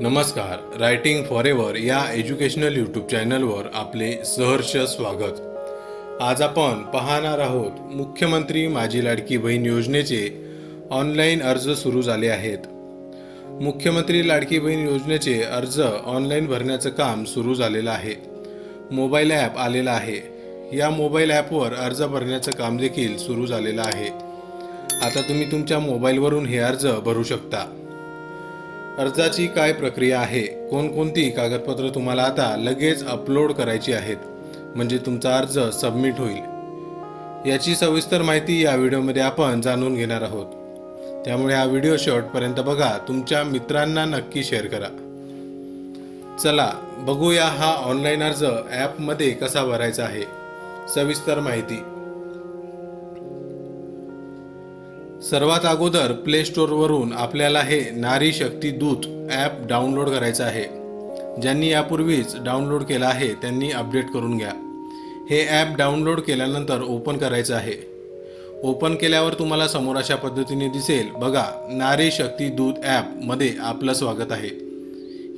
नमस्कार. Writing for ever या educational YouTube चॅनलवर आपले सहर्ष स्वागत. आज आपण पाहणार आहोत मुख्यमंत्री माझी लाडकी बहीण योजनेचे ऑनलाईन अर्ज सुरू झाले आहेत. मुख्यमंत्री लाडकी बहीण योजनेचे अर्ज ऑनलाईन भरण्याचं काम सुरू झालेलं आहे. मोबाईल ॲप आलेला आहे. या मोबाईल ॲपवर अर्ज भरण्याचं काम देखील सुरू झालेलं आहे. आता तुम्ही तुमच्या मोबाईलवरून हे अर्ज भरू शकता. अर्जाची काय प्रक्रिया आहे? कोणकोणती कागदपत्र तुम्हाला आता लगेच अपलोड करायची आहेत? म्हणजे तुमचा अर्ज सबमिट होईल. याची सविस्तर माहिती या व्हिडिओमध्ये आपण जाणून घेणार आहोत. त्यामुळे हा व्हिडिओ शेवटपर्यंत बघा. तुमच्या मित्रांना नक्की शेअर करा. चला बघूया हा ऑनलाईन अर्ज ॲपमध्ये कसा भरायचा आहे. सविस्तर माहिती. सर्वात अगोदर प्ले स्टोअरवरून आपल्याला हे नारी शक्ती दूत ॲप डाउनलोड करायचं आहे. ज्यांनी यापूर्वीच डाउनलोड केलं आहे त्यांनी अपडेट करून घ्या. हे ॲप डाउनलोड केल्यानंतर ओपन करायचं आहे. ओपन केल्यावर तुम्हाला समोर अशा पद्धतीने दिसेल बघा नारी शक्ती दूत ॲपमध्ये आपलं स्वागत आहे.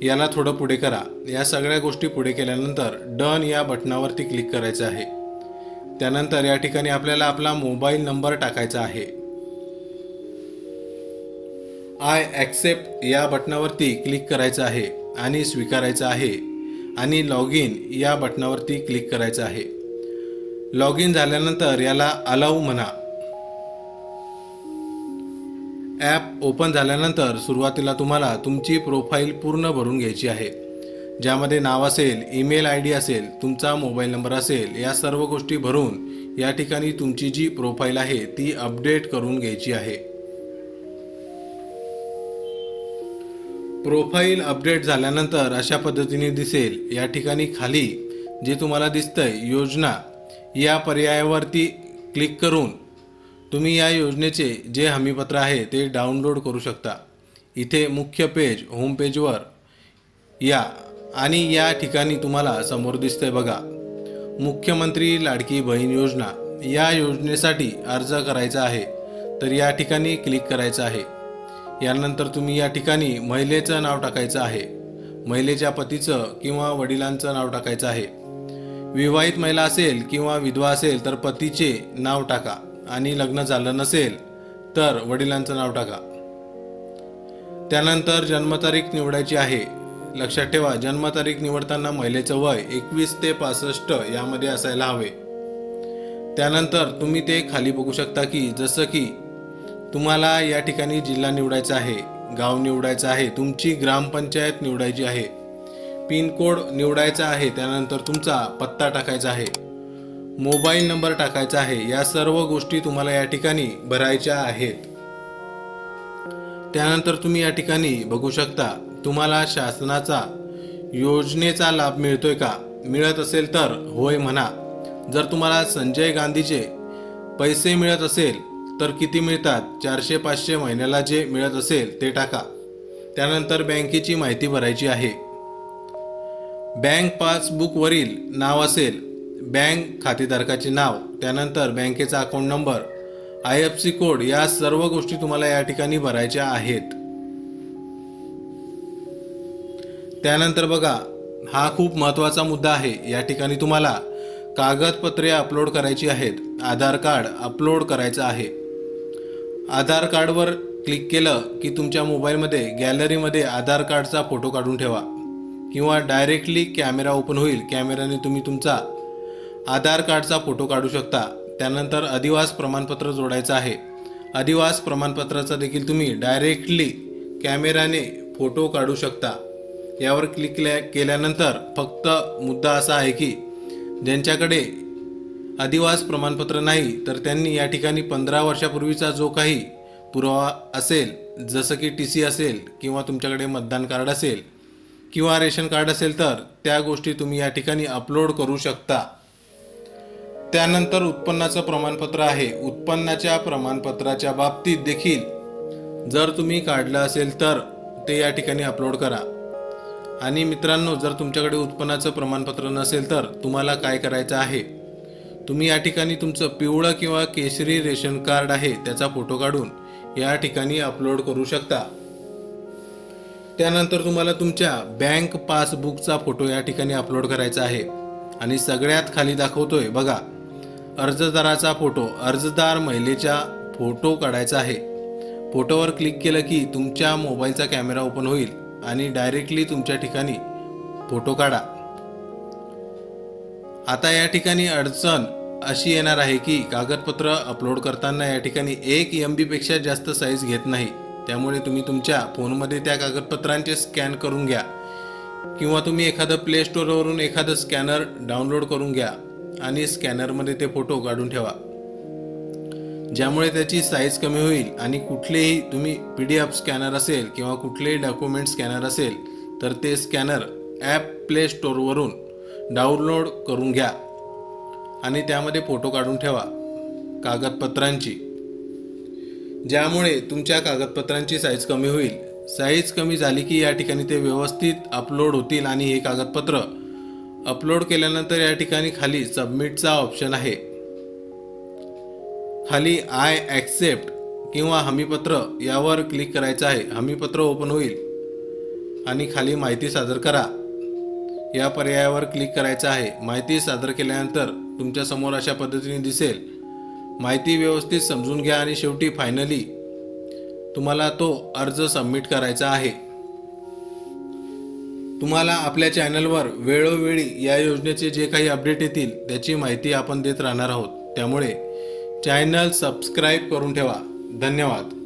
याला थोडं पुढे करा. या सगळ्या गोष्टी पुढे केल्यानंतर डन या बटनावरती क्लिक करायचं आहे. त्यानंतर या ठिकाणी आपल्याला आपला मोबाईल नंबर टाकायचा आहे. आय ॲक्सेप्ट या बटनावरती क्लिक करायचं आहे आणि स्वीकारायचं आहे आणि लॉग इन या बटनावरती क्लिक करायचं आहे. लॉग इन झाल्यानंतर याला अलाऊ म्हणा. ॲप ओपन झाल्यानंतर सुरुवातीला तुम्हाला तुमची प्रोफाईल पूर्ण भरून घ्यायची आहे. ज्यामध्ये नाव असेल ईमेल आय डी असेल तुमचा मोबाईल नंबर असेल या सर्व गोष्टी भरून या ठिकाणी तुमची जी प्रोफाईल आहे ती अपडेट करून घ्यायची आहे. प्रोफाईल अपडेट झाल्यानंतर अशा पद्धतीने दिसेल. या ठिकाणी खाली जे तुम्हाला दिसतंय योजना या पर्यायावरती क्लिक करून तुम्ही या योजनेचे जे हमीपत्र आहे ते डाउनलोड करू शकता. इथे मुख्य पेज होम पेजवर या आणि या ठिकाणी तुम्हाला समोर दिसतंय बघा. मुख्यमंत्री लाडकी बहीण योजना. या योजनेसाठी अर्ज करायचा आहे तर या ठिकाणी क्लिक करायचं आहे. यानंतर तुम्ही या ठिकाणी महिलेचं नाव टाकायचं आहे. महिलेच्या पतीचं किंवा वडिलांचं नाव टाकायचं आहे. विवाहित महिला असेल किंवा विधवा असेल तर पतीचे नाव टाका आणि लग्न झालं नसेल तर वडिलांचं नाव टाका. त्यानंतर जन्मतारीख निवडायची आहे. लक्षात ठेवा जन्मतारीख निवडताना महिलेचं वय एकवीस ते पासष्ट यामध्ये असायला हवे. त्यानंतर तुम्ही ते खाली बघू शकता की जसं की तुम्हाला या ठिकाणी जिल्हा निवडायचा आहे गाव निवडायचं आहे तुमची ग्रामपंचायत निवडायची आहे पिनकोड निवडायचा आहे त्यानंतर तुमचा पत्ता टाकायचा आहे मोबाईल नंबर टाकायचा आहे या सर्व गोष्टी तुम्हाला या ठिकाणी भरायच्या आहेत. त्यानंतर तुम्ही या ठिकाणी बघू शकता तुम्हाला शासनाचा योजनेचा लाभ मिळतोय का? मिळत असेल तर होय म्हणा. जर तुम्हाला संजय गांधीचे पैसे मिळत असेल तर किती मिळतात? चारशे पाचशे महिन्याला जे मिळत असेल ते टाका. त्यानंतर बँकेची माहिती भरायची आहे. बँक पासबुकवरील नाव असेल बँक खातेधारकाचे नाव त्यानंतर बँकेचा account number I F C code या सर्व गोष्टी तुम्हाला या ठिकाणी भरायच्या आहेत. त्यानंतर बघा हा खूप महत्त्वाचा मुद्दा आहे. या ठिकाणी तुम्हाला कागदपत्रे अपलोड करायची आहेत. आधार कार्ड अपलोड करायचं आहे. आधार कार्डवर क्लिक केलं की तुमच्या मोबाईलमध्ये गॅलरीमध्ये आधार कार्डचा फोटो काढून ठेवा. किंवा डायरेक्टली कॅमेरा ओपन होईल. कॅमेऱ्याने तुम्ही तुमचा आधार कार्डचा फोटो काढू शकता. त्यानंतर अधिवास प्रमाणपत्र जोडायचं आहे. अधिवास प्रमाणपत्राचा देखील तुम्ही डायरेक्टली कॅमेऱ्याने फोटो काढू शकता. यावर क्लिक केल्या केल्यानंतर फक्त मुद्दा असा आहे की ज्यांच्याकडे अधिवास प्रमाणपत्र नाही तर त्यांनी या ठिकाणी पंधरा वर्षापूर्वीचा जो काही पुरावा असेल जसं की टी सी असेल किंवा तुमच्याकडे मतदान कार्ड असेल किंवा रेशन कार्ड असेल तर त्या गोष्टी तुम्ही या ठिकाणी अपलोड करू शकता. त्यानंतर उत्पन्नाचं प्रमाणपत्र आहे. उत्पन्नाच्या प्रमाणपत्राच्या बाबतीत देखील जर तुम्ही काढलं असेल तर ते या ठिकाणी अपलोड करा. आणि मित्रांनो जर तुमच्याकडे उत्पन्नाचं प्रमाणपत्र नसेल तर तुम्हाला काय करायचं आहे? तुम्ही या ठिकाणी तुमचं पिवळं किंवा केशरी रेशन कार्ड आहे त्याचा फोटो काढून या ठिकाणी अपलोड करू शकता. त्यानंतर तुम्हाला तुमच्या बँक पासबुकचा फोटो या ठिकाणी अपलोड करायचा आहे. आणि सगळ्यात खाली दाखवतोय बघा. अर्जदाराचा फोटो अर्जदार महिलेचा फोटो काढायचा आहे. फोटोवर क्लिक केलं की तुमच्या मोबाईलचा कॅमेरा ओपन होईल आणि डायरेक्टली तुमच्या ठिकाणी फोटो काढा. आता या ठिकाणी अडचण अशी येणार आहे की कागदपत्र अपलोड करताना या ठिकाणी एक एम बीपेक्षा जास्त साईज घेत नाही. त्यामुळे तुम्ही तुमच्या फोनमध्ये त्या कागदपत्रांचे स्कॅन करून घ्या. किंवा तुम्ही एखादं प्ले स्टोअरवरून एखादं स्कॅनर डाउनलोड करून घ्या आणि स्कॅनरमध्ये ते फोटो काढून ठेवा. ज्यामुळे त्याची साईज कमी होईल आणि कुठलेही तुम्ही पी डी एफ स्कॅनर असेल किंवा कुठलेही डॉक्युमेंट स्कॅनर असेल तर ते स्कॅनर ॲप प्ले स्टोअरवरून डाउनलोड करून घ्या. आणि त्यामध्ये फोटो काढून ठेवा. कागदपत्रांची. ज्यामुळे तुमच्या कागदपत्रांची साईज कमी होईल. साईज कमी झाली की या ठिकाणी ते व्यवस्थित अपलोड होतील आणि हे कागदपत्र अपलोड केल्यानंतर या ठिकाणी खाली सबमिटचा ऑप्शन आहे. खाली आय ॲक्सेप्ट किंवा हमीपत्र यावर क्लिक करायचं आहे. हमीपत्र ओपन होईल. आणि खाली माहिती सादर करा. या पर्यायावर क्लिक करायचं आहे. माहिती सादर केल्यानंतर तुमच्यासमोर अशा पद्धतीने दिसेल. माहिती व्यवस्थित समजून घ्या आणि शेवटी फायनली तुम्हाला तो अर्ज सबमिट करायचा आहे. तुम्हाला आपल्या चॅनलवर वेळोवेळी या योजनेचे जे काही अपडेट येतील त्याची माहिती आपण देत राहणार आहोत. त्यामुळे चॅनल सबस्क्राईब करून ठेवा. धन्यवाद.